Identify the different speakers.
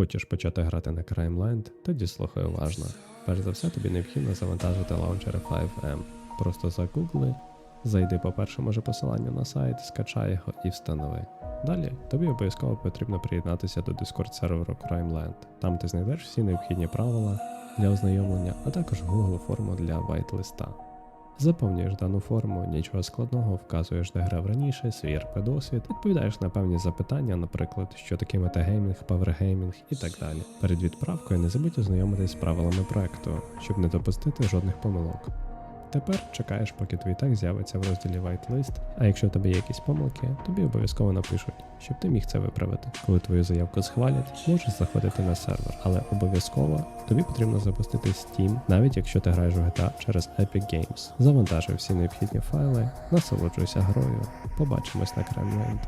Speaker 1: Хочеш почати грати на Crimeland? Тоді слухай уважно. Перш за все, тобі необхідно завантажити лаунчер 5M. Просто загугли, зайди по першому же посиланню на сайт, скачай його і встанови. Далі тобі обов'язково потрібно приєднатися до Discord серверу Crimeland. Там ти знайдеш всі необхідні правила для ознайомлення, а також Google форму для вайт-листа. Заповнюєш дану форму, нічого складного, вказуєш, де грав раніше, свій РП досвід, відповідаєш на певні запитання, наприклад, що таке метагеймінг, павергеймінг і так далі. Перед відправкою не забудь ознайомитись з правилами проекту, щоб не допустити жодних помилок. Тепер чекаєш, поки твій тег з'явиться в розділі Whitelist, а якщо в тебе є якісь помилки, тобі обов'язково напишуть, щоб ти міг це виправити. Коли твою заявку схвалять, можеш заходити на сервер, але обов'язково тобі потрібно запустити Steam, навіть якщо ти граєш в GTA через Epic Games. Завантажуй всі необхідні файли, насолоджуйся грою. Побачимось на Кремленд.